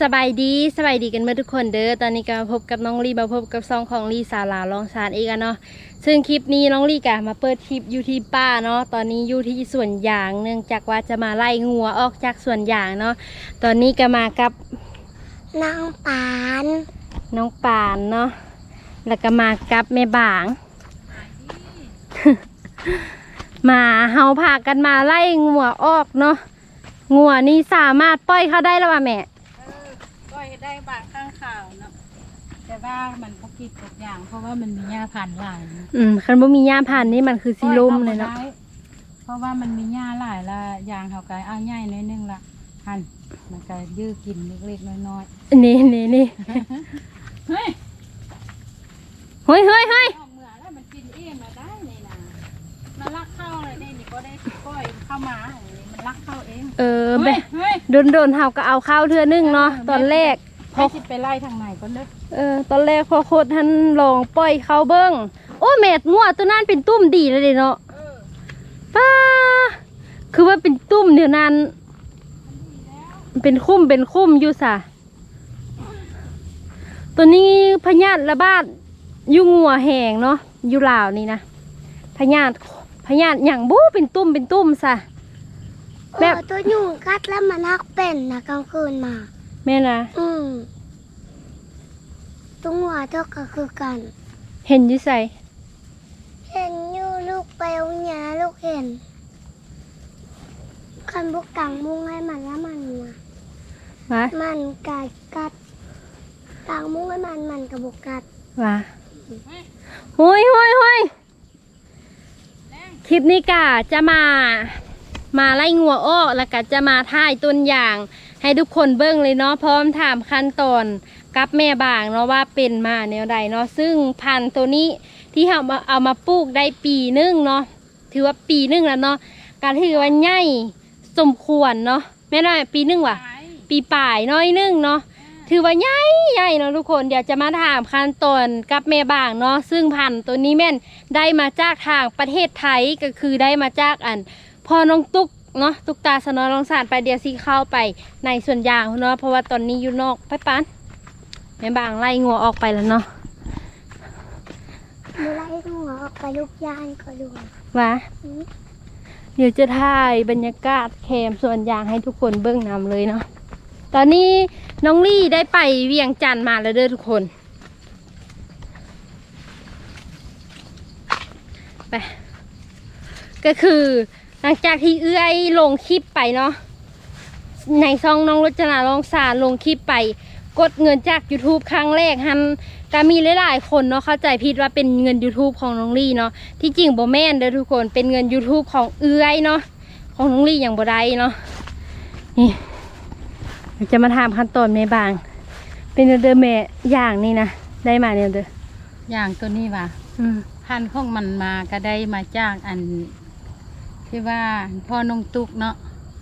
สบายดีสบายดีกันเมื่อทุกคนเด้อตอนนี้ก็มาพบกับน้องลีมาพบกับซองของลีสาลาลองสารอีกอะเนาะซึ่งคลิปนี้น้องลีกะมาเปิดคลิปอยู่ที่ป้าเนาะตอนนี้อยู่ที่สวนยางเนื่องจากว่าจะมาไล่งัวออกจากสวนยางเนาะตอนนี้ก็มากับนางปานน้องปานเนาะแล้วก็มากับแม่บาง มาเฮาพากันมาไล่งัวออกเนาะงัวนี่สามารถปล่อยเขาได้แล้วว่ะแม่ก็ ได้บางข้างข่าวเนาะแต่ว่ามันพกกิดทุกอย่าง เพราะว่ามันมีหญ้าพันธุ์หลายนะอืมคันบ่มีหญ้าพันธุ์นี่มันคือสิลมเลยเนาะปอข้บ่ได้เพราะว่ามันมีหญ้าหลายละอย่างเขากายเอาใหญ่น้อยนึงละพันมันก็ยื้อกินเล็กๆน้อยนี่นี่นี่ๆเฮ้ยเฮ้ยเฮ้ยเฮ้ยออกเมื่อแล้วมันกินเองมาได้นี่นะมันลักเข้าเลยนี่นี่ก็ได้ก้อยเข้ามาอย่างนี้มันลักเข้าเอง เออแบเฮ้ยบเฮ้ยโดนโดนๆเฮาก็เอาข้าวเทื่อนึงเนาะตอนแรก พอสิไปไล่ทางไหนก็เด้อเออตอนแรกพอโคตรท่านลองปล่อยเขาเบิ้งโอ้แมดงัวตัวนั้นเป็นตุ้มดีเลยเด้เนาะเออป้าคือว่าเป็นตุ้มเดี๋ยวนั้น เป็นคุ้มเป็นคุ้มอยู่สะตัวนี้พญาติระบาดอยู่งัวแหงเนาะอยู่ลาวนี่นะพญาติพญาติอย่างบู้เป็นตุ้มเป็นตุ้มสะแบบเออตัวยุงกัดแล้วมันนักเป็นนะกลางคืนมา แม่นะอืมตัวหัวเจ้าก็คือกัน เห็นอยู่ใส่เห็นอยู่ลูกไปเอาหยาลูกเห็น คันบุกกังมุงให้มันแล้วมันนะวะมันกัดกัดกังมุงให้มันมันกับบุกกัดวะหุยหุยหุยคลิปนี้กะจะมา มาไล่งัวอ้อแล้วก็จะมาถ่ายต้นอย่าง ให้ทุกคนเบิ้งเลยเนาะพร้อมถามขั้นตอนกับแม่บางเนาะว่าเป็นมาแนวใดเนาะซึ่งพันธุ์ตัวนี้ที่เอามาเอามาปลูกได้ปีนึงเนาะถือว่าปีนึงแล้วเนาะการถือว่าใหญ่สมควรเนาะแม่น้อยปีนึงว่ะ ปีป่ายน้อยนึงเนาะถือว่าใหญ่ใหญ่เนาะทุกคนเดี๋ยวจะมาถามขั้นตอนกับแม่บางเนาะซึ่งพันธุ์ตัวนี้แม่นได้มาจากทางประเทศไทยก็คือได้มาจากอันพอน้องตุ๊ก เนาะตุ๊กตาสนอลองสารไปเดียวสิเข้าไปในสวนยางเนาะเพราะว่าตอนนี้อยู่นอกไปปันแม่บางไล่งัวออกไปแล้วเนาะเวลาไอ้หัวออกไปลูกยานก็ดูว่าอืมเดี๋ยวจะถ่ายบรรยากาศแคมสวนยางให้ทุกคนเบื้องนำเลยเนาะตอนนี้น้องลี่ได้ไปเวียงจันทน์มาแล้วเด้อทุกคนไปก็คือ หลังจากที่เอื้อยลงคลิปไปเนาะในซองน้องรจนาลองสารลงคลิปไป กดเงินจาก YouTube ครั้งแรกฮันก็มีหลายๆคนเนาะเข้าใจผิดว่าเป็นเงิน YouTube ของน้องลี่เนาะที่จริงบ่แม่นเด้อทุกคนเป็นเงิน YouTube ของเอื้อยเนาะของน้องลี่อย่างบ่ได้เนาะนี่เดี๋ยวจะมาถามขั้นตอนแม่บาง เป็นเด้อแม่อย่างนี่นะได้มาเนี่ยเด้ออย่างตัวนี้ว่ะอืม พันธุ์ของมันมาก็ได้มาจากอัน ที่ว่าพ่อนงตุกเนาะ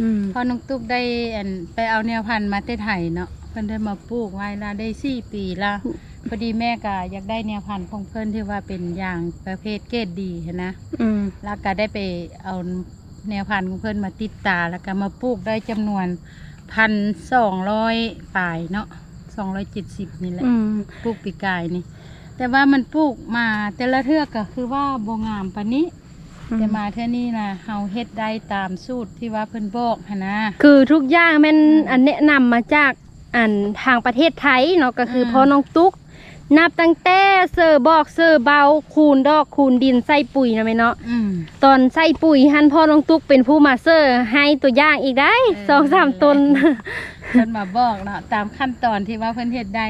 อืมพ่อนงตุกได้อันไปเอาแนวพันธุ์มาแต่ไทยเนาะเพิ่นได้มาปลูกไว้ละได้สี่ปีละพอดีแม่ก็อยากได้แนวพันธุ์ของเพิ่นที่ว่าเป็นอย่างประเภทเกรดดีหั้นนะ อืมแล้วก็ได้ไปเอาแนวพันธุ์ของเพิ่นมาติดตาแล้วก็มาปลูกได้จำนวนพันสองร้อยปลายเนาะสองร้อยเจ็ดสิบนี่แหละอืมปลูกปีกายนี่ แต่ว่ามันปลูกมาแต่ละเทือกก็คือว่าบงามปานนี้ แต่มาเท่านี้นะเฮาเฮ็ดได้ตามสูตรที่ว่าเพิ่นบอกหั้นนะ คือทุกอย่างแมันอันแนะนำมาจากอันทางประเทศไทยเนาะก็คืออม พ่อน้องตุ๊ก นับตั้งแต่เซอร์บอกเซอร์เบาคูณดอกคูณดินใส่ปุ๋ยนะแม่เนาะอืม ตอนใส่ปุ๋ยหันพ่อน้องตุ๊กเป็นผู้มาเซอร์ให้ตัวอย่างอีกได้เออ สองสามตน เพิ่นมาบอกเนาะตามขั้นตอนที่ว่าเพิ่นเฮ็ดได้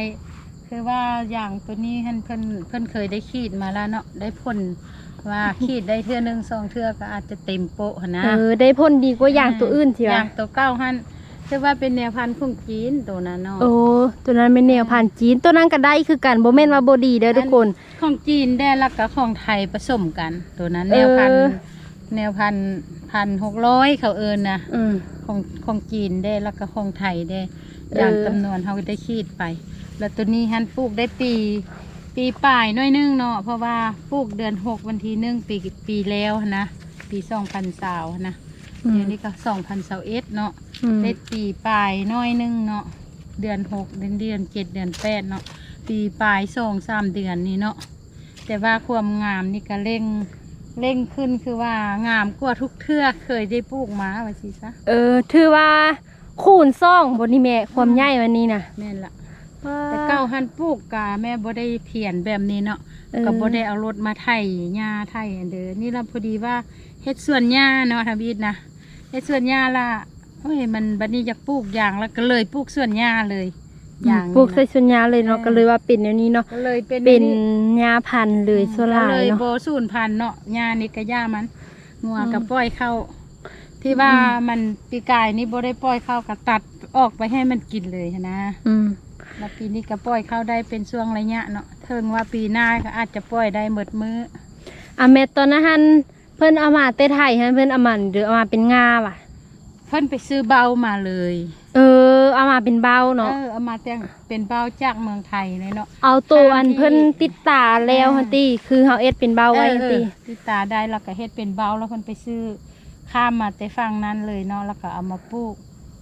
คือว่าอย่างตัวนี้เพิ่นเพิ่นเพิ่นเคยได้ขีดมาแล้วเนาะได้ผลว่าขีดได้เทื่อหนึงสองเทื่อก็อาจจะเต็มโปะหั้นนะเออได้พ่นดีกว่าอย่างตัวอื่นทีอวะย่างตัวเก้าหันคือว่าเป็นแนวพันธุ์ของจีนตัวนั้นเนาะโอ้ตัวนั้นเป็นแนวผ่านจีนตัวนั้นก็ได้คือกันโบเมนว่าโบดีเด้อทุกคน ของจีนได้แล้วก็ของไทยผสมกัน ตัวนั้นแนวพันธุ์เออ แนวพันธุ์พันหกร้อยเขาเอิญนะ อืม ของของจีนได้แล้วก็ของไทยได้เออออย่างจำนวนเขาได้ขีดไป แล้วตัวนี้ฮันปลูกได้ปี ปีป่ายหน้อยนึงเนาะเพราะว่าปลูกเดือนหกวันที่หนึ่งปีปีแล้วนะปีสองพันสาวนะอืม เดี๋ยวนี้ก็สองพันสาเอ็ดเนาะอืมได้ปีป่ายหน้อยนึงเนาะเดือนหกเดือนเดือนเจ็ดเดือนแปดเนาะปีปลายสองสามเดือนนี่เนาะแต่ว่าความงามนี่ก็เร่งเร่งขึ้นคือว่างามกว่าทุกเทื่อเคยได้ปลูกมาว่าสิซะเออถือว่าคูณซ่องบนนี่แม่ความใหญ่วันนี้นะแม่นละ แต่เก้าหันปลูกกะแม่บ่ได้เพียนแบบนี้เนาะเออก็บ่ได้เอารถมาไถหญ้าไถอันเด้อนี่เราพอดีว่าเฮ็ดสวนหญ้าเนาะทวีตนะเฮ็ดสวนหญ้าละโอ้ยมันบัดนี้อยากปลูกอย่างแล้วก็เลยปลูกสวนหญ้าเลยอย่างปลูกใส่นี่นะส่วนยาเลยเนาะก็เลยว่าเป็นอย่างนี้เนาะก็เลยเป็นเป็นยาพันธุ์เลยส่วนหลาก็ยเลยเนาะโบสูนพันธุ์เนาะหญ้านี่ก็หญ้ามันงัวก็ปล่อยเข้าที่ว่าอืมมันปีกายนี่บ่ได้ปล่อยเข้าก็ตัดออกไปให้มันกินเลยนะ อืม แล้วปีนี้ก็ปล่อยเข้าได้เป็นช่วงระยะเนาะเทิงว่าปีหน้าก็อาจจะปล่อยได้หมดมื้ออะแม่ตอนนั้นหันเพิ่นเอามาแต่ไทยหันเพิ่นเอามาหรือเอามาเป็นงาว่ะ เพิ่นไปซื้อเบามาเลย เออ เอามาเป็นเบาเนาะเออเอามาแต่งเป็นเบาจากเมืองไทยเลยเนาะ เอาตัวอันตามที่เพิ่นติดตาแล้วอ่าฮันติคือเฮาเอ็ดเป็นเบาไว้ฮันติเออเออที่ตาได้แล้วก็เฮ็ดเป็นเบาแล้วเพิ่นไปซื้อข้ามมาแต่ฝั่งนั้นเลยเนาะแล้วก็เอามาปลูก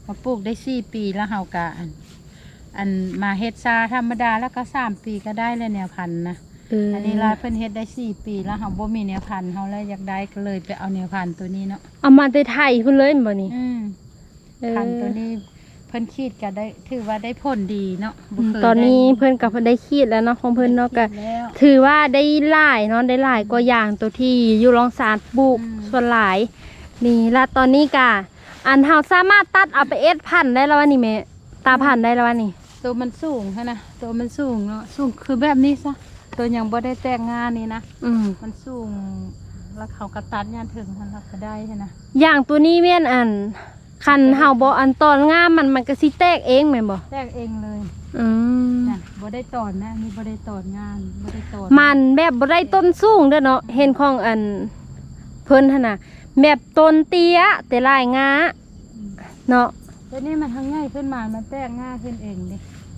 มาปลูกได้สี่ปีแล้วเฮาก็อัน อันมาเฮ็ดซาธรรมดาแล้วก็สามปีก็ได้เลยแนวพันธุ์นะเอออัอันนี้ลายเพิ่นเฮ็ดได้สี่ปีแล้วเฮาบ่มีแนวพันธุ์เฮาเลยอยากได้ก็เลยไปเอาแนวพันธุ์ตัวนี้เนาะเอามาแต่ไทยเพิ่นเลยบ่นี่อืมเออพันธุ์ตัวนี้เพิ่นคิดก็ได้ถือว่าได้ผลดีเนาะบ่เคยตอนนี้ได้เพิ่นก็ได้ขีดแล้วเนาะของเพิ่นเนาะก็คิดแล้วถือว่าได้หลายเนาะได้หลายกว่าอย่างตัวที่อยู่รองสารปลูกอืมส่วนหลายนี่และตอนนี้กะอันเฮาสามารถตัดเอาไปเอ็ดพันธุ์ได้แล้ววะนี่แม่ตาพันธุ์ได้แล้ววะนี่ ตัวมันสูงค่ะนะตัวมันสูงเนาะสูงคือแบบนี้ซะตัวยังบ่ได้แต่งงานนี่นะอืมมันสูงแล้วเขากระตัดยานถึงมันเราก็ได้ค่ะนะอย่างตัวนี้แม่นอันคันเฮาบ่อันตอนงามมันมันก็สิแตกเองแม่นบ่แต่งเองเลยอืมนะบ่ได้ตอนนะอันนี่บ่ได้ตอนงานบ่ได้ตอนมันแบบบ่ได้ต้นสูงเด้อเนาะเห็นของอันเพิ่นหั่นน่ะแบบต้นเตี้ยแต่ลายงาเนาะ ตัวนี้มันทั้งง่ายขึ้นมามันแตกง่ายขึ้นเองดิ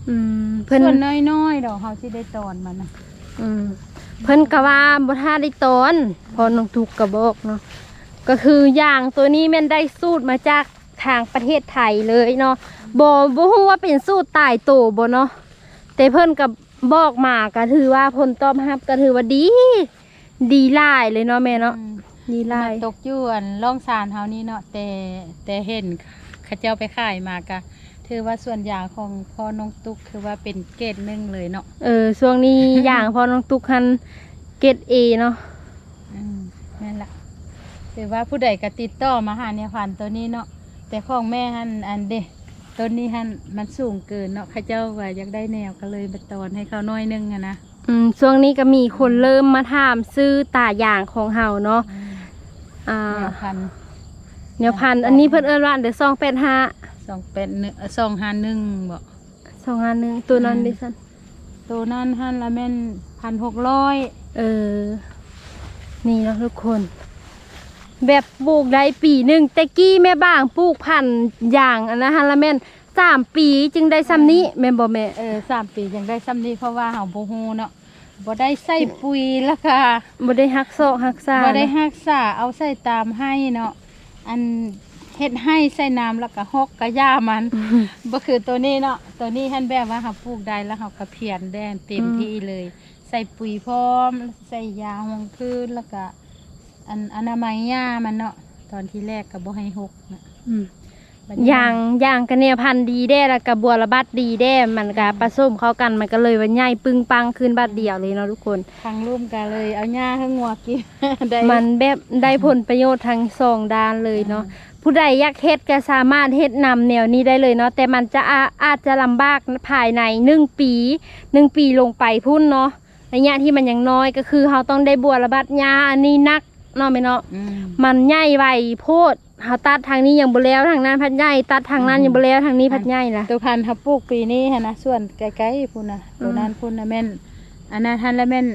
อืมเพิ่นส่วนน้อยๆดอกเฮาสิได้ตอนมันนะอืมเพิ่นก็ว่าบ่ทันได้ตอนพอน้องทุกก็บอกเนาะก็คืออย่างตัวนี้แม่นได้สูตรมาจากทางประเทศไทยเลยเนาะบ่บ่ฮู้ว่าเป็นสูตรตายโตบ่เนาะแต่เพิ่นก็บอกมาก็ถือว่าผลตอบรับก็ถือว่าดี ดีหลายเลยเนาะแม่เนาะอืมดีหลายมันตกอยู่อันร่องซานเฮานี่เนาะแต่แต่เห็นเขาเจ้าไปขายมาก็ถือว่าส่วนยางของพ่อน้องตุ๊กคือว่าเป็นเกรดหนึ่งเลยเนาะเออช่วงนี้ อย่างพอน้องตุกคันเกตเอเนาะอืมนั่นแหละถือว่าผู้ใดก็ติดต่อมาหาเนี่ยพันธุ์ตัวนี้เนาะแต่ของแม่หันอันเดต้นนี้หันมันสูงเกินเนาะเข้าเจ้าว่าอยากได้แนวก็เลยมาตอนให้เขาน้อยนึงอะนะอืมช่วงนี้ก็มีคนเริ่มมาถามซื้อตาอย่างของเฮาเนาะอืมอ่า แนวพันธุ์ แนวพันธุ์อันนี้เพิ่นเอิ้นว่าเดี๋ยวซองแปดห้าสองเป็นหนึ่งสองห้าหนึ่งบอกสองอันหนึ่งตัวนั้นอืมดิฉันตัวนั้นหันละแม่นพันหกร้อยเออ นี่เนาะทุกคน แบบปลูกได้ปีหนึ่งแต่กี้แม่บ้างปลูกพันธุ์อย่างอันนะฮะละแม่นสามปีจึงได้ซ้ำนี้แม่นบ่แม่เออสามปียังได้ซ้ำนี้เพราะว่าเฮาบ่ฮู้เนาะบ่ได้ใส่ปุ๋ยแล้วก็บ่ได้ฮักซอกฮักษาบ่ได้เนาะรักษาเอาใส่ตามให้เนาะ อันเฮ็ดให้ใส่น้ำแล้วก็ฮอกกะย่ามันบ่คือตัวนี้เนาะตัวนี้หันแบบว่าเฮาปลูกได้แล้วเฮาก็เพียนแดนเต็มอืมที่เลย ใส่ปุ๋ยพร้อม ใส่ยาห่วงพืชแล้วก็อันอนามัยหญ้ามันเนาะตอนที่แรกก็บ่ให้ฮกนะอืมบัดนี้อ ย่างอย่างกันเนี่ยพันธุ์ดีแด้แล้วก็บัวระบัดดีแด้มันก็ผสมเข้ากันมันก็เลยว่าใหญ่ปึงปังขึ้นบัดเดียวเลยเนาะทุกคนทางลุ่มก็เลยเอาหญ้าให้งัวกินได้มันแบบได้ผลประโยชน์ทั้งสองด้านเลยเนาะผู้ใดอยากเฮ็ดก็สามารถเฮ็ดนำแนวนี้ได้เลยเนาะแต่มันจะอาอาจจะลำบากภายในหนึ่งปีหนึ่งปีลงไปพุ่นเนาะระยะที่มันยังน้อยก็คือเราต้องได้บัวระบัดยาอันนี้นัก เนาะไหมเนาะอืมมันใหญ่ไวโพดเฮาตัดทางนี้ยังบ่แล้วทางนั้นพัดใหญ่ตัดทางนั้นยังบ่แล้วทางนี้พัดใหญ่ล่ะ ตัวพันธุ์ทับปลูกปีนี้ฮะนะส่วนไกลๆพุ่นนะตัวนั้นพุ่นนะแม่นอันนั้นทันละแม่น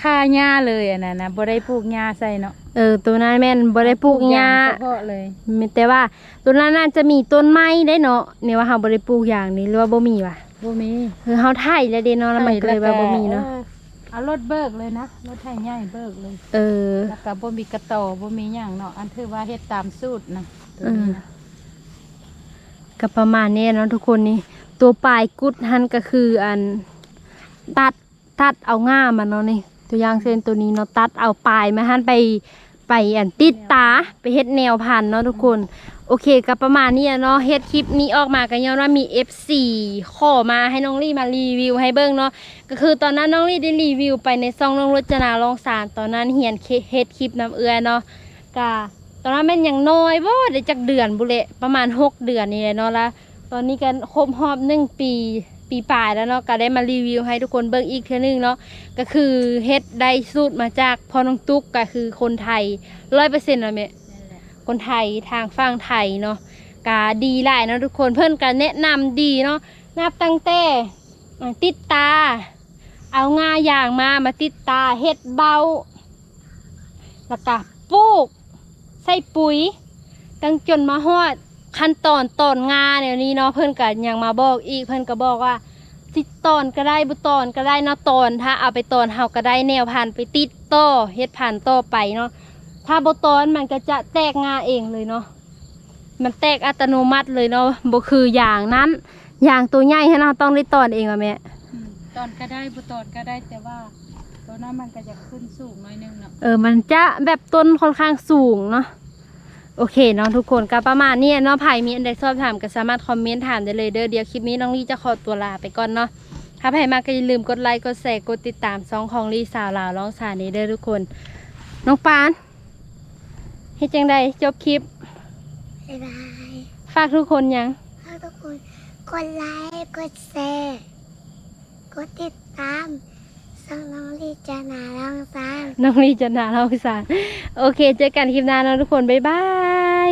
ค่าหญ้าเลยอันนั้นนะบ่ได้ปลูกหญ้าใส่เนาะเออตัวนั้นแม่นบ่ได้ปลูกหญ้าเฉพาะเลยมีแต่ว่าตัวนั้นน่าจะมีต้นไม้ได้เนาะเนี่ยว่าเฮาบ่ได้ปลูกอย่างนี้หรือว่าบ่มีวะบ่มี คือเฮาไถแล้วเด้เนาะแล้วมันก็เลยว่าบ่มีเนาะออ เอารถเบิกเลยนะรถไถใหญ่เบิกเลย เออ แล้วก็บ่มีกระต่อบ่มีหยังเนาะอันถือว่าเฮ็ดตามสูตรนะตัวนี้นะก็ประมาณนี้เนาะทุกคนนี่ตัวปลายกุดหันก็คืออันตัดตัดเอาง่ามันเนาะนี่ตัวอย่างเช่นตัวนี้เนาะตัดเอาปลายมาหันไปไปอันติดตาไปเฮ็ดแนวพันธุ์เนาะทุกคน โอเคก็ประมาณนี้เนาะเฮ็ดคลิปนี้ออกมากันย้อนว่ามี F4 ขอมาให้น้องลี่มารีวิวให้เบิ่งเนาะก็คือตอนนั้นน้องลี่ได้รีวิวไปในซ่องน้องรจนาลองสารตอนนั้นเฮียนเฮ็ดคลิปน้ำเอือเนาะก็ตอนนั้นม่นยังน้อยบ่ได้จักเดือนบุเละประมาณ 6 เดือนนี่แหละเนาะละตอนนี้กันครบรอบหนึ่งปีปีปลายแล้วเนาะก็ได้มารีวิวให้ทุกคนเบิ่งอีกเทื่อนึงเนาะก็คือเฮ็ดได้สูตรมาจากพ่อน้องตุ๊กก็คือคนไทย100%เลยแม่นั่นแหละ คนไทยทางฝั่งไทยเนาะกาดีหลายเนาะทุกคนเพื่อนกันแนะนำดีเนาะนับตั้งแต่ติดตา เอางาอย่างมามาติดตาเฮ็ดเบาแล้วก็ปลูกใส่ปุ๋ย ตั้งจนมาฮอดขั้นตอนตอนงาเนี่ยนี้เนาะเพื่อนกันยังมาบอกอีกเพื่อนก็บอกว่าติดตอนก็ได้บุตอนก็ได้เนาะตอนถ้าเอาไปตอนเฮาก็ได้แนวพันไปติดต่อเฮ็ดพันต่อไปเนาะ ถ้าบตอนมันก็จะแตกงาเองเลยเนาะมันแตกอัตโนมัติเลยเนาะบ่คืออย่างนั้น อย่างตัวใหญ่ให้เราต้องได้ตอนเองอะแม่อืมตอนก็ได้บุตอนก็ได้แต่ว่าตัวนั้นมันก็จะขึ้นสูงหน่อยนึงเนาะเออมันจะแบบต้นค่อนข้างสูงเนาะโอเคเนาะทุกคนก็ประมาณนี้เนาะไผ่มีอันใดสอบถามก็สามารถคอมเมนต์ถามได้เลยเด้อเดี๋ยวคลิปนี้น้องลี่จะขอตัวลาไปก่อนเนาะถ้าไผ่มาก็อย่าลืมกดไลค์กดแชร์กดติดตามซองของลี่สาวลาวร้องสารนี้เด้อทุกคน น้องปานเฮ็ดจังใดจบคลิป บ๊ายบายฝากทุกคนยัง ถ้าทุกคนกดไลค์กดแชร์กดติดตามส่งน้องลีจานาลองซาน น้องลีจะนาเราอีสานโอเค เจอกันคลิปหน้านะทุกคน บ๊ายบาย